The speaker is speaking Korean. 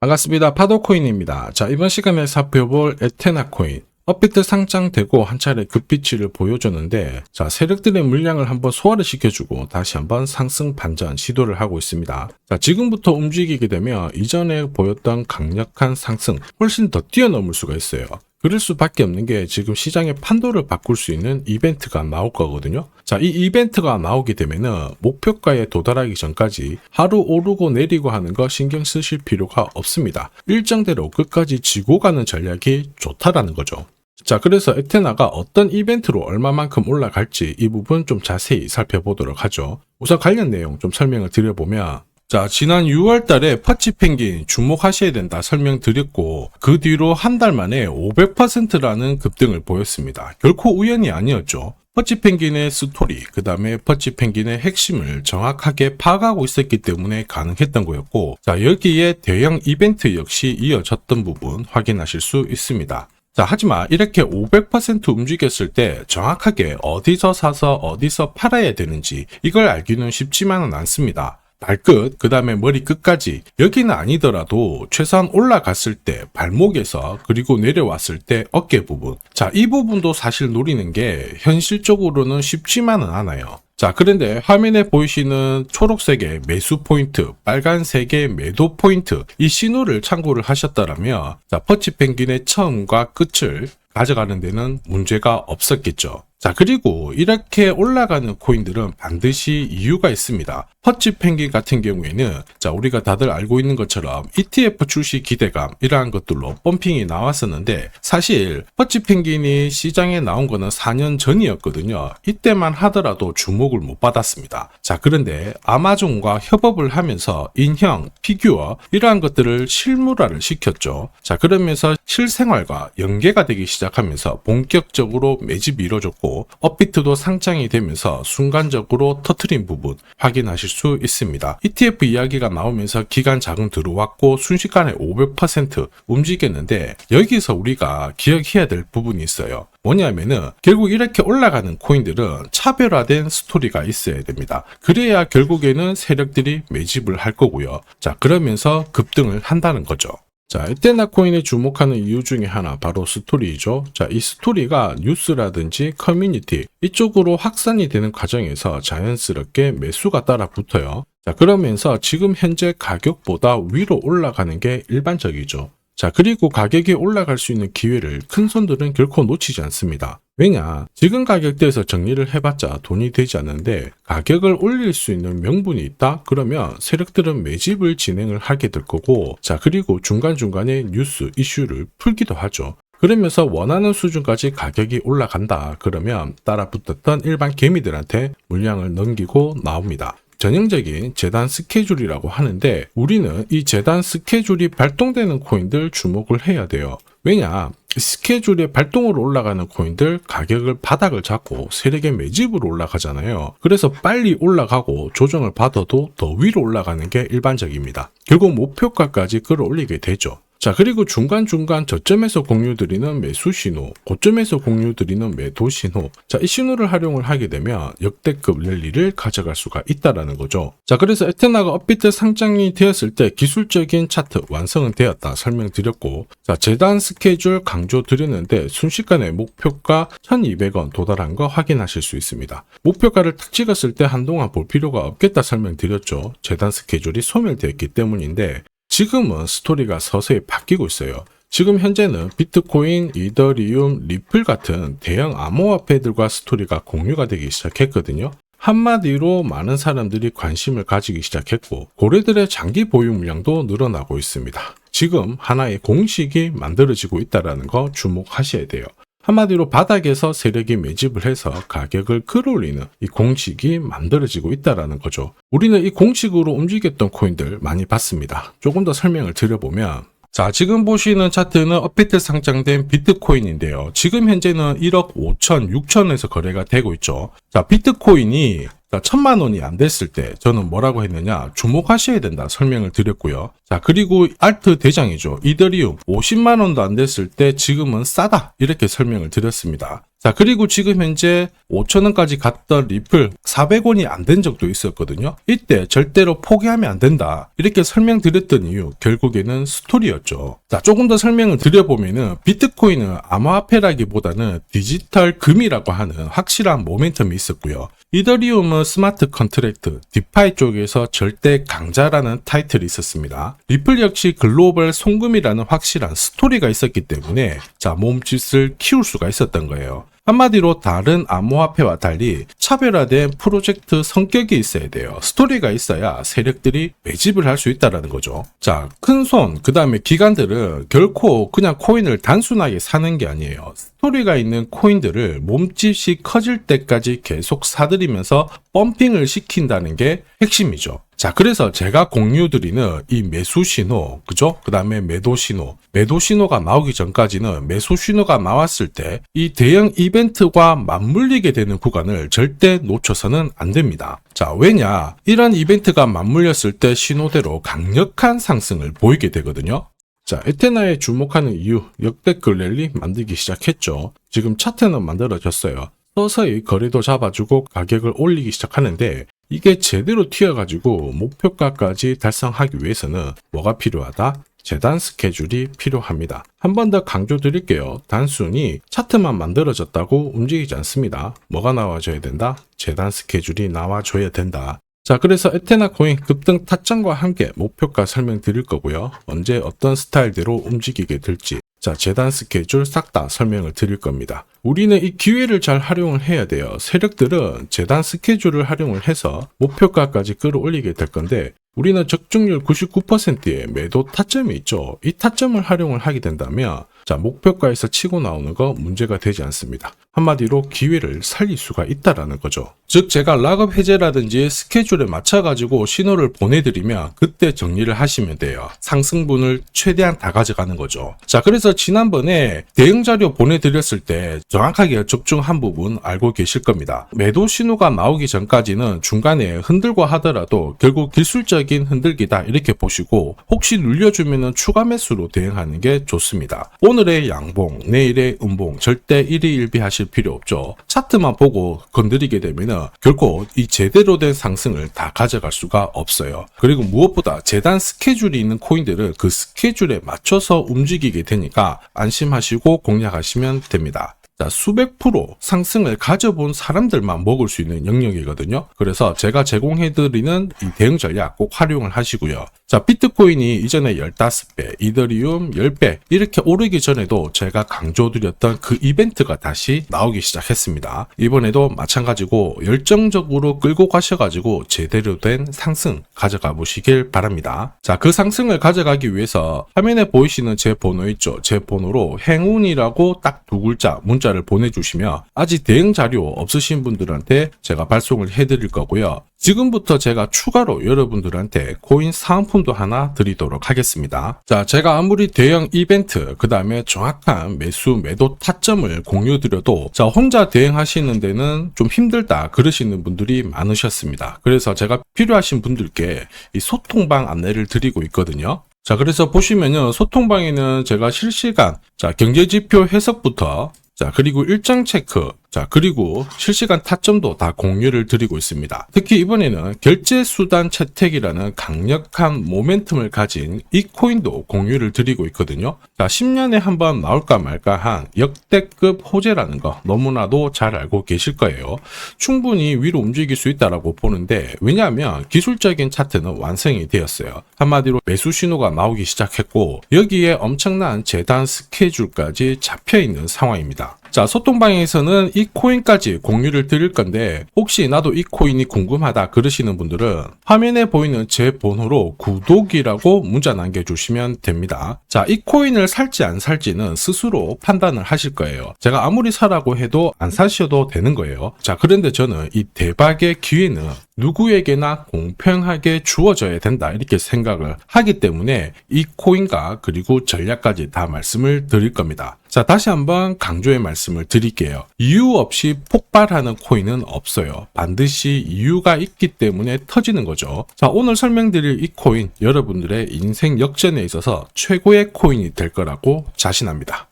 반갑습니다. 파도코인입니다. 자, 이번 시간에 살펴볼 에테나 코인. 업비트 상장되고 한 차례 급비치를 보여줬는데, 자, 세력들의 물량을 한번 소화를 시켜주고 다시 한번 상승 반전 시도를 하고 있습니다. 자, 지금부터 움직이게 되면 이전에 보였던 강력한 상승 훨씬 더 뛰어넘을 수가 있어요. 그럴 수밖에 없는 게 지금 시장의 판도를 바꿀 수 있는 이벤트가 나올 거거든요. 자, 이 이벤트가 나오게 되면은 목표가에 도달하기 전까지 하루 오르고 내리고 하는 거 신경 쓰실 필요가 없습니다. 일정대로 끝까지 지고 가는 전략이 좋다라는 거죠. 자, 그래서 에테나가 어떤 이벤트로 얼마만큼 올라갈지 이 부분 좀 자세히 살펴보도록 하죠. 우선 관련 내용 좀 설명을 드려보면 자, 지난 6월 달에 퍼치 펭귄 주목하셔야 된다 설명드렸고, 그 뒤로 한 달 만에 500%라는 급등을 보였습니다. 결코 우연이 아니었죠. 퍼치 펭귄의 스토리, 그 다음에 퍼치 펭귄의 핵심을 정확하게 파악하고 있었기 때문에 가능했던 거였고, 자, 여기에 대형 이벤트 역시 이어졌던 부분 확인하실 수 있습니다. 자, 하지만 이렇게 500% 움직였을 때 정확하게 어디서 사서 어디서 팔아야 되는지 이걸 알기는 쉽지만은 않습니다. 발끝, 그 다음에 머리 끝까지 여기는 아니더라도 최소한 올라갔을 때 발목에서 그리고 내려왔을 때 어깨 부분 자 이 부분도 사실 노리는 게 현실적으로는 쉽지만은 않아요. 자, 그런데 화면에 보이시는 초록색의 매수 포인트, 빨간색의 매도 포인트, 이 신호를 참고를 하셨다라면, 자, 퍼치 펭귄의 처음과 끝을 가져가는 데는 문제가 없었겠죠. 자, 그리고 이렇게 올라가는 코인들은 반드시 이유가 있습니다. 퍼치 펭귄 같은 경우에는 자, 우리가 다들 알고 있는 것처럼 ETF 출시 기대감 이러한 것들로 펌핑이 나왔었는데 사실 퍼치 펭귄이 시장에 나온 거는 4년 전이었거든요. 이때만 하더라도 주목을 못 받았습니다. 자, 그런데 아마존과 협업을 하면서 인형, 피규어 이러한 것들을 실물화를 시켰죠. 자, 그러면서 실생활과 연계가 되기 시작하면서 본격적으로 매집이 이루어졌고 업비트도 상장이 되면서 순간적으로 터트린 부분 확인하실 수 있습니다. ETF 이야기가 나오면서 기간 자금 들어왔고 순식간에 500% 움직였는데 여기서 우리가 기억해야 될 부분이 있어요. 뭐냐면은 결국 이렇게 올라가는 코인들은 차별화된 스토리가 있어야 됩니다. 그래야 결국에는 세력들이 매집을 할 거고요. 자, 그러면서 급등을 한다는 거죠. 자, 에테나 코인에 주목하는 이유 중에 하나 바로 스토리이죠. 자, 이 스토리가 뉴스라든지 커뮤니티 이쪽으로 확산이 되는 과정에서 자연스럽게 매수가 따라 붙어요. 자, 그러면서 지금 현재 가격보다 위로 올라가는 게 일반적이죠. 자, 그리고 가격이 올라갈 수 있는 기회를 큰 손들은 결코 놓치지 않습니다. 왜냐, 지금 가격대에서 정리를 해봤자 돈이 되지 않는데 가격을 올릴 수 있는 명분이 있다? 그러면 세력들은 매집을 진행을 하게 될 거고, 자, 그리고 중간중간에 뉴스, 이슈를 풀기도 하죠. 그러면서 원하는 수준까지 가격이 올라간다. 그러면 따라 붙었던 일반 개미들한테 물량을 넘기고 나옵니다. 전형적인 재단 스케줄이라고 하는데 우리는 이 재단 스케줄이 발동되는 코인들 주목을 해야 돼요. 왜냐? 스케줄의 발동으로 올라가는 코인들 가격을 바닥을 잡고 세력의 매집으로 올라가잖아요. 그래서 빨리 올라가고 조정을 받아도 더 위로 올라가는 게 일반적입니다. 결국 목표가까지 끌어올리게 되죠. 자, 그리고 중간중간 저점에서 공유드리는 매수 신호, 고점에서 공유드리는 매도 신호. 자, 이 신호를 활용을 하게 되면 역대급 랠리를 가져갈 수가 있다라는 거죠. 자, 그래서 에테나가 업비트 상장이 되었을 때 기술적인 차트 완성은 되었다 설명드렸고, 자, 재단 스케줄 강조 드렸는데 순식간에 목표가 1200원 도달한 거 확인하실 수 있습니다. 목표가를 탁 찍었을 때 한동안 볼 필요가 없겠다 설명드렸죠. 재단 스케줄이 소멸되었기 때문인데, 지금은 스토리가 서서히 바뀌고 있어요. 지금 현재는 비트코인, 이더리움, 리플 같은 대형 암호화폐들과 스토리가 공유가 되기 시작했거든요. 한마디로 많은 사람들이 관심을 가지기 시작했고 고래들의 장기 보유 물량도 늘어나고 있습니다. 지금 하나의 공식이 만들어지고 있다는 거 주목하셔야 돼요. 한마디로 바닥에서 세력이 매집을 해서 가격을 끌어올리는 이 공식이 만들어지고 있다는 거죠. 우리는 이 공식으로 움직였던 코인들 많이 봤습니다. 조금 더 설명을 드려보면 자, 지금 보시는 차트는 업비트 상장된 비트코인인데요. 지금 현재는 1억 5천, 6천에서 거래가 되고 있죠. 자, 비트코인이 자, 천만 원이 안 됐을 때 저는 뭐라고 했느냐 주목하셔야 된다 설명을 드렸고요. 자 그리고 알트 대장이죠. 이더리움 50만 원도 안 됐을 때 지금은 싸다 이렇게 설명을 드렸습니다. 자, 그리고 지금 현재 5천원까지 갔던 리플 400원이 안 된 적도 있었거든요. 이때 절대로 포기하면 안 된다. 이렇게 설명드렸던 이유, 결국에는 스토리였죠. 자, 조금 더 설명을 드려보면은 비트코인은 암호화폐라기보다는 디지털 금이라고 하는 확실한 모멘텀이 있었고요. 이더리움은 스마트 컨트랙트, 디파이 쪽에서 절대 강자라는 타이틀이 있었습니다. 리플 역시 글로벌 송금이라는 확실한 스토리가 있었기 때문에 자 몸짓을 키울 수가 있었던 거예요. 한마디로 다른 암호화폐와 달리 차별화된 프로젝트 성격이 있어야 돼요. 스토리가 있어야 세력들이 매집을 할 수 있다라는 거죠. 자, 큰 손, 그 다음에 기관들은 결코 그냥 코인을 단순하게 사는 게 아니에요. 스토리가 있는 코인들을 몸집이 커질 때까지 계속 사들이면서 펌핑을 시킨다는 게 핵심이죠. 자, 그래서 제가 공유드리는 이 매수 신호, 그죠? 그 다음에 매도 신호. 매도 신호가 나오기 전까지는 매수 신호가 나왔을 때 이 대형 이벤트과 맞물리게 되는 구간을 절대 놓쳐서는 안 됩니다. 자, 왜냐? 이런 이벤트가 맞물렸을 때 신호대로 강력한 상승을 보이게 되거든요. 자, 에테나에 주목하는 이유, 역대급 랠리 만들기 시작했죠. 지금 차트는 만들어졌어요. 서서히 거리도 잡아주고 가격을 올리기 시작하는데 이게 제대로 튀어가지고 목표가까지 달성하기 위해서는 뭐가 필요하다? 재단 스케줄이 필요합니다. 한 번 더 강조 드릴게요. 단순히 차트만 만들어졌다고 움직이지 않습니다. 뭐가 나와줘야 된다? 재단 스케줄이 나와줘야 된다. 자, 그래서 에테나 코인 급등 타점과 함께 목표가 설명드릴 거고요. 언제 어떤 스타일대로 움직이게 될지. 자, 재단 스케줄 싹 다 설명을 드릴 겁니다. 우리는 이 기회를 잘 활용을 해야 돼요. 세력들은 재단 스케줄을 활용을 해서 목표가까지 끌어올리게 될 건데 우리는 적중률 99%의 매도 타점이 있죠. 이 타점을 활용을 하게 된다면 자, 목표가에서 치고 나오는 거 문제가 되지 않습니다. 한마디로 기회를 살릴 수가 있다라는 거죠. 즉 제가 락업 해제라든지 스케줄에 맞춰 가지고 신호를 보내드리면 그때 정리를 하시면 돼요. 상승분을 최대한 다 가져가는 거죠. 자 그래서 지난번에 대응 자료 보내드렸을 때 정확하게 적중한 부분 알고 계실 겁니다. 매도 신호가 나오기 전까지는 중간에 흔들고 하더라도 결국 기술적인 흔들기다 이렇게 보시고 혹시 눌려주면 추가 매수로 대응하는 게 좋습니다. 오늘 의 양봉, 내일의 음봉 절대 일희일비하실 필요 없죠. 차트만 보고 건드리게 되면 결코 이 제대로 된 상승을 다 가져갈 수가 없어요. 그리고 무엇보다 재단 스케줄이 있는 코인들은 그 스케줄에 맞춰서 움직이게 되니까 안심하시고 공략하시면 됩니다. 자, 수백 프로 상승을 가져본 사람들만 먹을 수 있는 영역이거든요. 그래서 제가 제공해드리는 이 대응 전략 꼭 활용을 하시고요. 자, 비트코인이 이전에 15배, 이더리움 10배 이렇게 오르기 전에도 제가 강조드렸던 그 이벤트가 다시 나오기 시작했습니다. 이번에도 마찬가지고 열정적으로 끌고 가셔가지고 제대로 된 상승 가져가 보시길 바랍니다. 자, 그 상승을 가져가기 위해서 화면에 보이시는 제 번호 있죠? 제 번호로 행운이라고 딱 두 글자 문자를 보내주시면 아직 대응 자료 없으신 분들한테 제가 발송을 해드릴 거고요. 지금부터 제가 추가로 여러분들한테 코인 사은품도 하나 드리도록 하겠습니다. 자, 제가 아무리 대형 이벤트, 그 다음에 정확한 매수, 매도 타점을 공유 드려도 자, 혼자 대응하시는 데는 좀 힘들다 그러시는 분들이 많으셨습니다. 그래서 제가 필요하신 분들께 이 소통방 안내를 드리고 있거든요. 자, 그래서 보시면요. 소통방에는 제가 실시간, 자, 경제지표 해석부터 자, 그리고 일정 체크, 자, 그리고 실시간 타점도 다 공유를 드리고 있습니다. 특히 이번에는 결제 수단 채택이라는 강력한 모멘텀을 가진 이 코인도 공유를 드리고 있거든요. 자, 10년에 한 번 나올까 말까 한 역대급 호재라는 거 너무나도 잘 알고 계실 거예요. 충분히 위로 움직일 수 있다라고 보는데 왜냐하면 기술적인 차트는 완성이 되었어요. 한마디로 매수 신호가 나오기 시작했고 여기에 엄청난 재단 스케줄까지 잡혀 있는 상황입니다. 자, 소통방에서는 이 코인까지 공유를 드릴 건데 혹시 나도 이 코인이 궁금하다 그러시는 분들은 화면에 보이는 제 번호로 구독이라고 문자 남겨주시면 됩니다. 자, 이 코인을 살지 안 살지는 스스로 판단을 하실 거예요. 제가 아무리 사라고 해도 안 사셔도 되는 거예요. 자, 그런데 저는 이 대박의 기회는 누구에게나 공평하게 주어져야 된다 이렇게 생각을 하기 때문에 이 코인과 그리고 전략까지 다 말씀을 드릴 겁니다. 자, 다시 한번 강조의 말씀을 드릴게요. 이유 없이 폭발하는 코인은 없어요. 반드시 이유가 있기 때문에 터지는 거죠. 자, 오늘 설명드릴 이 코인 여러분들의 인생 역전에 있어서 최고의 코인이 될 거라고 자신합니다.